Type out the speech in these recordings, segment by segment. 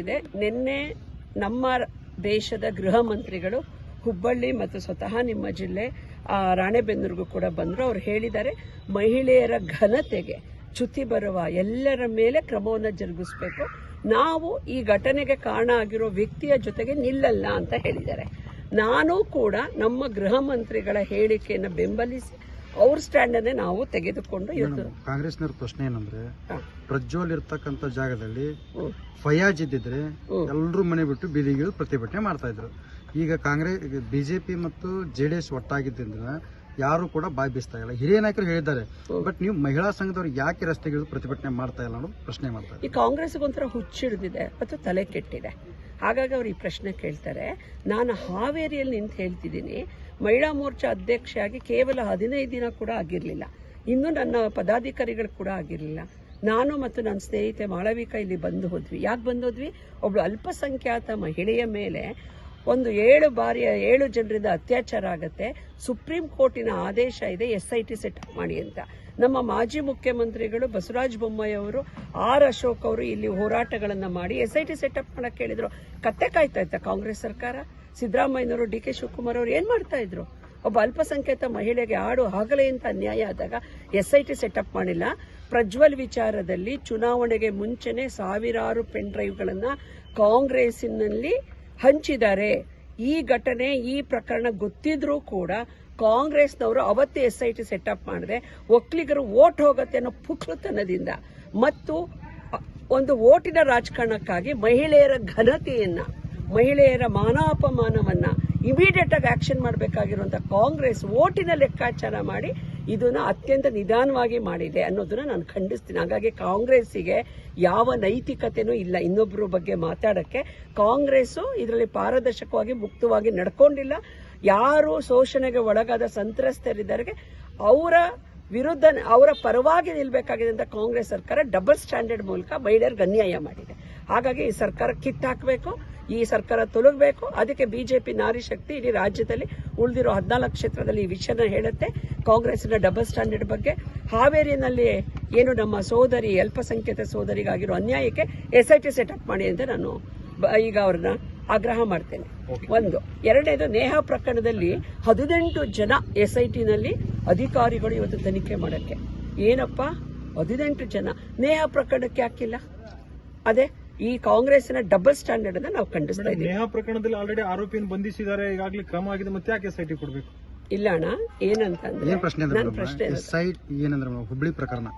ಇದೆ. ನಿನ್ನೆ ನಮ್ಮ ದೇಶದ ಗೃಹ ಮಂತ್ರಿಗಳು ಹುಬ್ಬಳ್ಳಿ ಮತ್ತು ಸ್ವತಃ ನಿಮ್ಮ ಜಿಲ್ಲೆ ರಾಣೆಬೆನ್ನೂರಿಗೂ ಕೂಡ ಬಂದರು. ಅವ್ರು ಹೇಳಿದ್ದಾರೆ, ಮಹಿಳೆಯರ ಘನತೆಗೆ ಚ್ಯುತಿ ಬರುವ ಎಲ್ಲರ ಮೇಲೆ ಕ್ರಮವನ್ನು ಜರುಗಿಸಬೇಕು. ನಾವು ಈ ಘಟನೆಗೆ ಕಾರಣ ಆಗಿರೋ ವ್ಯಕ್ತಿಯ ಜೊತೆಗೆ ನಿಲ್ಲಲ್ಲ ಅಂತ ಹೇಳಿದ್ದಾರೆ. ನಾನು ಕೂಡ ನಮ್ಮ ಗೃಹ ಮಂತ್ರಿಗಳ ಹೇಳಿಕೆಯನ್ನು ಬೆಂಬಲಿಸಿ ಅವ್ರ ಸ್ಟ್ಯಾಂಡನ್ನೇ ನಾವು ತೆಗೆದುಕೊಂಡು ಇವತ್ತು ಕಾಂಗ್ರೆಸ್ನವ್ರ ಪ್ರಶ್ನೆ ಏನಂದ್ರೆ. ಪ್ರಜ್ವಲ್ ಇರ್ತಕ್ಕಂತ ಜಾಗದಲ್ಲಿ. ಫಯಾಜ್ ಇದ್ದಿದ್ರೆ. ಎಲ್ಲರೂ ಮನೆ ಬಿಟ್ಟು ಬೀದಿಗಿಳಿದು ಪ್ರತಿಭಟನೆ ಮಾಡ್ತಾ ಇದ್ರು. ಈಗ ಕಾಂಗ್ರೆಸ್ ಬಿಜೆಪಿ ಮತ್ತು ಜೆ ಡಿ ಎಸ್ ಒಟ್ಟಾಗಿದ್ದರಿಂದ ಯಾರು ಕೂಡ ಬಾಯ್ ಬೀಸ್ತಾ ಇಲ್ಲ. ಹಿರಿಯ ನಾಯಕರು ಹೇಳಿದ್ದಾರೆ ಬಟ್ ನೀವು ಮಹಿಳಾ ಸಂಘದವ್ರು ಯಾಕೆ ರಸ್ತೆಗಿಳಿದು ಪ್ರತಿಭಟನೆ ಮಾಡ್ತಾ ಇಲ್ಲ ಅನ್ನೋದು ಪ್ರಶ್ನೆ ಮಾಡ್ತಾರೆ ಈ ಕಾಂಗ್ರೆಸ್ಗೊಂಥರ ಹುಚ್ಚಿಡ್ದಿದೆ ಮತ್ತು ತಲೆ ಕೆಟ್ಟಿದೆ. ಹಾಗಾಗಿ ಅವ್ರು ಈ ಪ್ರಶ್ನೆ ಕೇಳ್ತಾರೆ. ನಾನು ಹಾವೇರಿಯಲ್ಲಿ ನಿಂತು ಹೇಳ್ತಿದ್ದೀನಿ ಮಹಿಳಾ ಮೋರ್ಚಾ ಅಧ್ಯಕ್ಷೆಯಾಗಿ ಕೇವಲ ಹದಿನೈದು ದಿನ ಕೂಡ ಆಗಿರಲಿಲ್ಲ. ಇನ್ನೂ ನನ್ನ ಪದಾಧಿಕಾರಿಗಳು ಕೂಡ ಆಗಿರಲಿಲ್ಲ. ನಾನು ಮತ್ತು ನನ್ನ ಸ್ನೇಹಿತೆ ಮಾಳವಿಕಾ ಇಲ್ಲಿ ಬಂದು ಹೋದ್ವಿ. ಯಾಕೆ ಬಂದು ಹೋದ್ವಿ? ಒಬ್ಳು ಅಲ್ಪಸಂಖ್ಯಾತ ಮಹಿಳೆಯ ಮೇಲೆ ಒಂದು ಏಳು ಬಾರಿಯ ಏಳು ಜನರಿಂದ ಅತ್ಯಾಚಾರ ಆಗುತ್ತೆ. ಸುಪ್ರೀಂ ಕೋರ್ಟಿನ ಆದೇಶ ಇದೆ, ಎಸ್ ಐ ಟಿ ಸೆಟ್ ಮಾಡಿ ಅಂತ. ನಮ್ಮ ಮಾಜಿ ಮುಖ್ಯಮಂತ್ರಿಗಳು ಬಸವರಾಜ ಬೊಮ್ಮಾಯಿ ಅವರು, ಆರ್ ಅಶೋಕ್ ಅವರು ಇಲ್ಲಿ ಹೋರಾಟಗಳನ್ನು ಮಾಡಿ ಎಸ್ ಐ ಟಿ ಸೆಟಪ್ ಮಾಡಕ್ಕೆ ಹೇಳಿದ್ರು. ಕತ್ತೆ ಕಾಯ್ತಾ ಇತ್ತ ಕಾಂಗ್ರೆಸ್ ಸರ್ಕಾರ? ಸಿದ್ದರಾಮಯ್ಯನವರು, ಡಿ ಕೆ ಶಿವಕುಮಾರ್ ಅವರು ಏನು ಮಾಡ್ತಾ ಇದ್ರು? ಒಬ್ಬ ಅಲ್ಪಸಂಖ್ಯಾತ ಮಹಿಳೆಗೆ ಆಡು ಆಗಲೇ ಅಂತ ಅನ್ಯಾಯ ಆದಾಗ ಎಸ್ ಐ ಟಿ ಸೆಟಪ್ ಮಾಡಿಲ್ಲ. ಪ್ರಜ್ವಲ್ ವಿಚಾರದಲ್ಲಿ ಚುನಾವಣೆಗೆ ಮುಂಚೆನೆ ಸಾವಿರಾರು ಪೆನ್ ಡ್ರೈವ್ಗಳನ್ನು ಕಾಂಗ್ರೆಸ್ಸಿನಲ್ಲಿ ಹಂಚಿದ್ದಾರೆ. ಈ ಘಟನೆ, ಈ ಪ್ರಕರಣ ಗೊತ್ತಿದ್ರೂ ಕೂಡ ಕಾಂಗ್ರೆಸ್ನವರು ಅವತ್ತೇ ಎಸ್ ಐ ಟಿ ಸೆಟಪ್ ಮಾಡಿದೆ. ಒಕ್ಕಲಿಗರು ಓಟ್ ಹೋಗುತ್ತೆ ಅನ್ನೋ ಪುಕ್ಲತನದಿಂದ. ಮತ್ತು ಒಂದು ಓಟಿನ ರಾಜಕಾರಣಕ್ಕಾಗಿ ಮಹಿಳೆಯರ ಘನತೆಯನ್ನ, ಮಹಿಳೆಯರ ಮಾನಾಪಮಾನವನ್ನ ಇಮಿಡಿಯೇಟ್ ಆಗಿ ಆಕ್ಷನ್ ಮಾಡಬೇಕಾಗಿರುವಂತ ಕಾಂಗ್ರೆಸ್ ಓಟಿನ ಲೆಕ್ಕಾಚಾರ ಮಾಡಿ ಇದನ್ನ ಅತ್ಯಂತ ನಿಧಾನವಾಗಿ ಮಾಡಿದೆ ಅನ್ನೋದನ್ನ ನಾನು ಖಂಡಿಸ್ತೀನಿ. ಹಾಗಾಗಿ ಕಾಂಗ್ರೆಸ್ಸಿಗೆ ಯಾವ ನೈತಿಕತೆನೂ ಇಲ್ಲ ಇನ್ನೊಬ್ಬರ ಬಗ್ಗೆ ಮಾತಾಡಕ್ಕೆ. ಕಾಂಗ್ರೆಸ್ ಇದರಲ್ಲಿ ಪಾರದರ್ಶಕವಾಗಿ ಮುಕ್ತವಾಗಿ ನಡ್ಕೊಂಡಿಲ್ಲ. ಯಾರು ಶೋಷಣೆಗೆ ಒಳಗಾದ ಸಂತ್ರಸ್ತರಿದ್ದಾರೆ ಅವರ ವಿರುದ್ಧ ಅವರ ಪರವಾಗಿ ನಿಲ್ಬೇಕಾಗಿದೆ ಅಂತ ಕಾಂಗ್ರೆಸ್ ಸರ್ಕಾರ ಡಬಲ್ ಸ್ಟ್ಯಾಂಡರ್ಡ್ ಮೂಲಕ ಮಹಿಳೆಯರಿಗೆ ಅನ್ಯಾಯ ಮಾಡಿದೆ. ಹಾಗಾಗಿ ಈ ಸರ್ಕಾರ ಕಿತ್ತಾಕಬೇಕು ಈ ಸರ್ಕಾರ ತೊಲಗಬೇಕು. ಅದಕ್ಕೆ ಬಿಜೆಪಿ ನಾರಿ ಶಕ್ತಿ ಇಡೀ ರಾಜ್ಯದಲ್ಲಿ ಉಳಿದಿರೋ ಹದಿನಾಲ್ಕು ಕ್ಷೇತ್ರದಲ್ಲಿ ಈ ವಿಷಯನ ಹೇಳುತ್ತೆ. ಕಾಂಗ್ರೆಸ್ನ ಡಬಲ್ ಸ್ಟ್ಯಾಂಡರ್ಡ್ ಬಗ್ಗೆ ಹಾವೇರಿನಲ್ಲಿ ಏನು ನಮ್ಮ ಸೋದರಿ, ಅಲ್ಪಸಂಖ್ಯಾತ ಸೋದರಿಗಾಗಿರೋ ಅನ್ಯಾಯಕ್ಕೆ ಎಸ್ ಐ ಟಿ ಸೆಟಪ್ ಮಾಡಿ ಅಂತ ನಾನು ಈಗ ಅವ್ರನ್ನ ಆಗ್ರಹ ಮಾಡ್ತೇನೆ. ಒಂದು ಎರಡನೇದು ನೇಹ ಪ್ರಕರಣದಲ್ಲಿ ಹದಿನೆಂಟು ಜನ ಎಸ್ ಐ ಟಿನಲ್ಲಿ ಅಧಿಕಾರಿಗಳು ಇವತ್ತು ತನಿಖೆ ಮಾಡೋಕ್ಕೆ. ಏನಪ್ಪ? ಹದಿನೆಂಟು ಜನ. ನೇಹ ಪ್ರಕರಣಕ್ಕೆ ಹಾಕಿಲ್ಲ? ಅದೇ ಈ ಕಾಂಗ್ರೆಸ್ನ ಡಬಲ್ ಸ್ಟ್ಯಾಂಡರ್ಡ್ ಅನ್ನ ನಾವು ಖಂಡಿಸ್ತಾ ಇದ್ದೀವಿ. ನೇಹ ಪ್ರಕರಣದಲ್ಲಿ ಆಲ್ರೆಡಿ ಆರೋಪಿಯನ್ನು ಬಂಧಿಸಿದ್ದಾರೆ. ಈಗಾಗಲೇ ಕ್ರಮ ಆಗಿದೆ ಮತ್ತೆ ಯಾಕೆ ಎಸ್ ಐ ಟಿ ಕೊಡಬೇಕು? ಇಲ್ಲ ಅಣ್ಣ ಏನಂತಂದ್ರೆ ಏನ್ ಪ್ರಶ್ನೆ ಅಂದ್ರೆ ನನ್ನ ಪ್ರಶ್ನೆ ಎಸ್ ಐ ಏನಂದ್ರೆ ಮೇಡಮ್, ಹುಬ್ಳಿ ಪ್ರಕರಣ.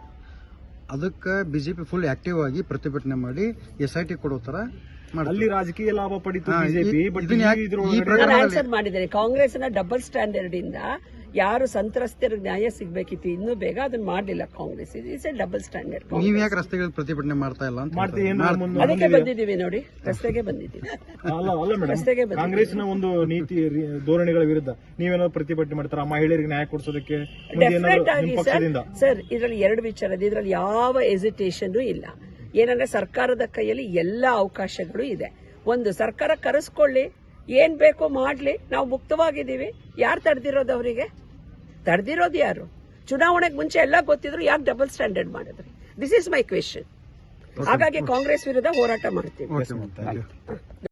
ಅದಕ್ಕೆ ಬಿಜೆಪಿ ಫುಲ್ ಆಕ್ಟಿವ್ ಆಗಿ ಪ್ರತಿಭಟನೆ ಮಾಡಿ ಎಸ್ ಐ ಟಿ ಕೊಡೋ ತರ ಮಾಡ್ತಾರೆ. ಅಲ್ಲಿ ರಾಜಕೀಯ ಲಾಭ ಪಡಿತು ಬಿಜೆಪಿ ಬಟ್ ಆನ್ಸರ್ ಮಾಡಿದ್ದೇನೆ ಕಾಂಗ್ರೆಸ್ನ ಡಬಲ್ ಸ್ಟ್ಯಾಂಡರ್ಡ್ ಇಂದ ಯಾರು ಸಂತ್ರಸ್ತರಿಗೆ ನ್ಯಾಯ ಸಿಗ್ಬೇಕಿತ್ತು ಇನ್ನು ಬೇಗ ಅದನ್ನ ಮಾಡಲಿಲ್ಲ Congress. It's a double standard ನೀವ್ ಯಾಕೆ ರಸ್ತೆಗಳ ಪ್ರತಿಭಟನೆ ಮಾಡ್ತಾ ಇಲ್ಲ ಅಂತ ಮಾಡ್ತೀವಿ ಏನ್ ಮುಂದೆ- ಅದಕ್ಕೆ ಬಂದಿದ್ದೀವಿ? ನೋಡಿ. ರಸ್ತೆಗೆ ಬಂದಿದ್ದೀವಿ. ಅಲ್ಲ ಅಲ್ಲ ಮೇಡಮ್ ರಸ್ತೆಗೆ ಬಂದಿದ್ದೀವಿ. ಕಾಂಗ್ರೆಸ್ನ ಒಂದು ನೀತಿ ಧೋರಣೆಗಳ ವಿರುದ್ಧ ನೀವೇನಾದ್ರು ಪ್ರತಿಭಟನೆ ಮಾಡ್ತಾರ? ಆ ಮಹಿಳೆಯರಿಗೆ ನ್ಯಾಯ ಕೊಡಿಸೋದಕ್ಕೆ ಸರ್ ಇದರಲ್ಲಿ ಎರಡು ವಿಚಾರ ಇದೆ. ಇದರಲ್ಲಿ ಯಾವ ಎಸಿಟೇಷನ್ ಇಲ್ಲ. ಏನಂದ್ರೆ ಸರ್ಕಾರದ ಕೈಯಲ್ಲಿ ಎಲ್ಲ ಅವಕಾಶಗಳು ಇದೆ. ಒಂದು ಸರ್ಕಾರ ಕರೆಸ್ಕೊಳ್ಳಿ ಏನ್ ಬೇಕೋ ಮಾಡ್ಲಿ ನಾವು ಮುಕ್ತವಾಗಿದ್ದೀವಿ. ಯಾರು ತಡೆದಿರೋದು ಅವರಿಗೆ? ತಡೆದಿರೋದು ಯಾರು? ಚುನಾವಣೆಗೆ ಮುಂಚೆ ಎಲ್ಲ ಗೊತ್ತಿದ್ರು ಯಾಕೆ ಡಬಲ್ ಸ್ಟ್ಯಾಂಡರ್ಡ್ ಮಾಡಿದ್ರಿ? ದಿಸ್ ಇಸ್ ಮೈ ಕ್ವೆಶನ್ ಹಾಗಾಗಿ ಕಾಂಗ್ರೆಸ್ ವಿರುದ್ಧ ಹೋರಾಟ ಮಾಡ್ತೀವಿ.